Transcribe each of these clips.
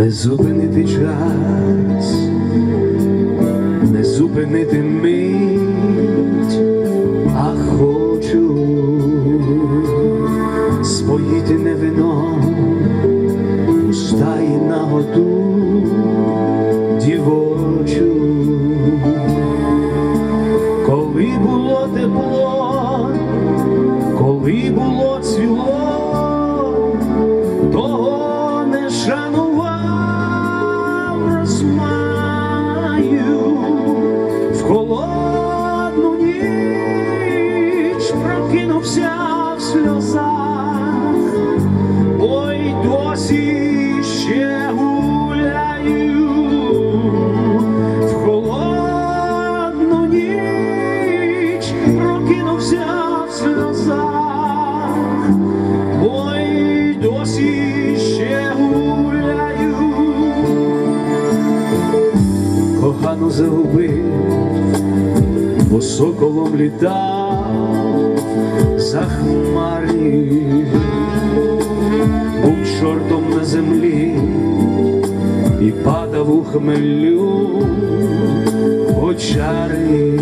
не зупинити час, не зупинити мить, а хочу споїти не вином, уста і наготу дівочу. Коли було тепло, коли було цвіло, прокинувся в сльозах, ой досі ще гуляю. В холодну ніч прокинувся в сльозах, ой досі ще гуляю, кохану загубив, бо соколом літав за хмарі, був чортом на землі і падав у хмелю очари.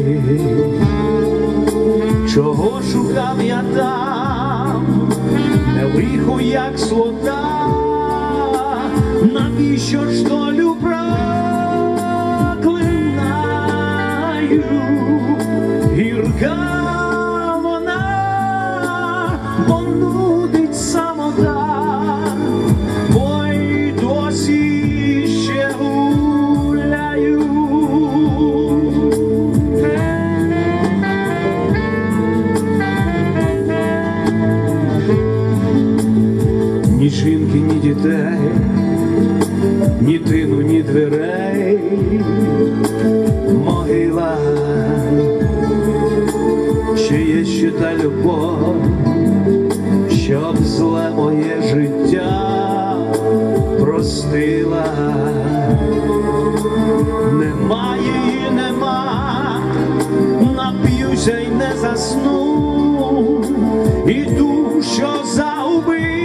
Чого шукав я там, не лихо, як слота, навіщо ж долю ні жінки, ні дітей, ні тину, ні дверей, могила, ще є ще та любов, щоб зле моє життя простила. Немає її, нема, нап'юся й не засну, і що загубив,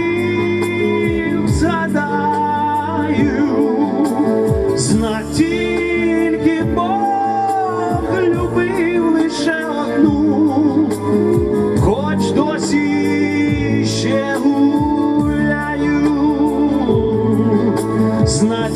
зна